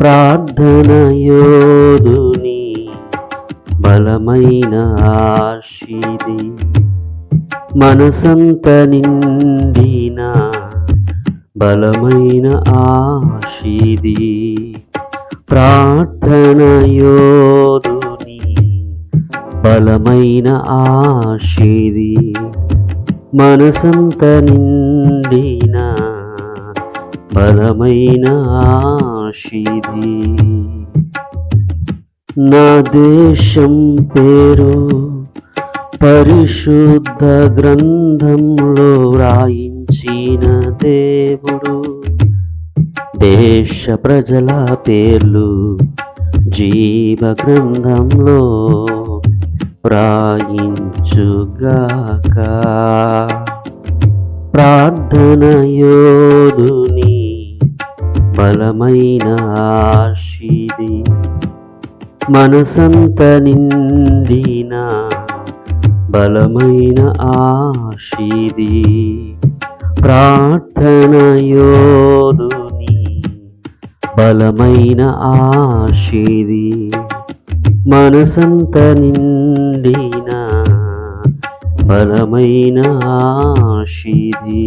ప్రార్థన యోధుని బలమైన ఆశిది. మనసంత నిండిన బలమైన ఆశిది. ప్రార్థన యోధుని బలమైన ఆశిది. మనసంత నిండిన బలమైన ఆశిది. నా దేశం పేరు పరిశుద్ధ గ్రంథంలో వ్రాయించిన దేవుడు. దేశ ప్రజల పేర్లు జీవ గ్రంథంలో వ్రాయించుగాక. ప్రార్థన యోధుని బలమైన ఆశిది మనసంత నిండిన బలమైన ఆశిది ప్రార్థన యోధుని బలమైన ఆశిది మనసంత నిండిన బలమైన ఆశిది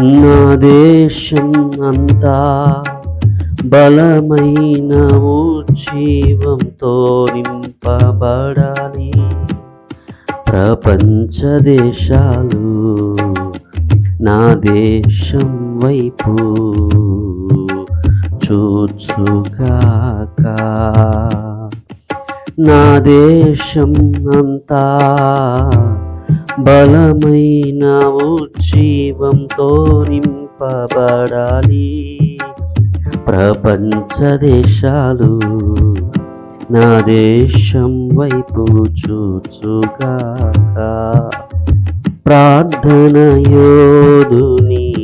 నా దేశం అంతా బలమైన ఉజ్జీవంతో నింపబడాలి. ప్రపంచ దేశాలు నా దేశం వైపు చూచుగాక. నా దేశం అంతా బలమైన ఉజ్జీవంతో నింపబడాలి. ప్రపంచ దేశాలు నా దేశం వైపు చూచుగాక. ప్రార్థన యోధుని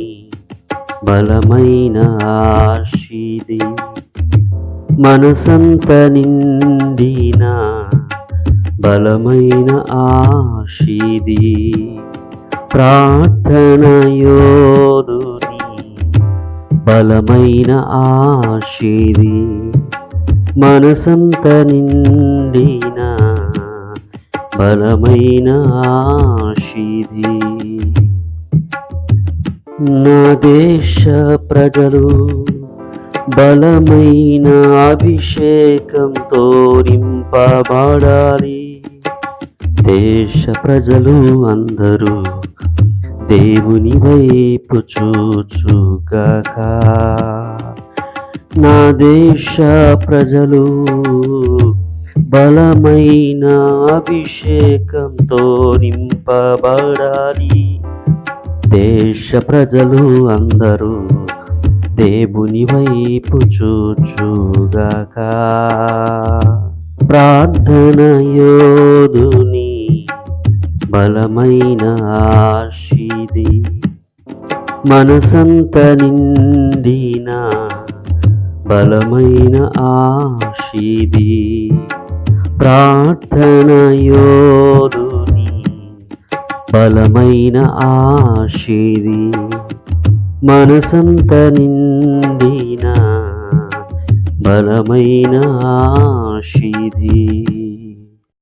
బలమైన ఆశిది మనసంత నిండిన బలమైన ఆశీది. ప్రార్థనయోధుని బలమైన ఆశీది. మనసంత నిండిన బలమైన ఆశీది. నా దేశ ప్రజలు బలమైన అభిషేకంతో నింపబడాలి. దేశ ప్రజలు అందరూ దేవుని వైపు చూచుగాక. నా దేశ ప్రజలు బలమైన అభిషేకంతో నింపబడాలి. దేశ ప్రజలు అందరూ దేవుని వైపు చూచుగాక. ప్రార్థన యోధుని బలమైన ఆశిది మనసంత నిండిన బలమైన ఆశిది ప్రార్థన యోధుని బలమైన ఆశిది మనసంత నిండిన బలమైన ఆశిది.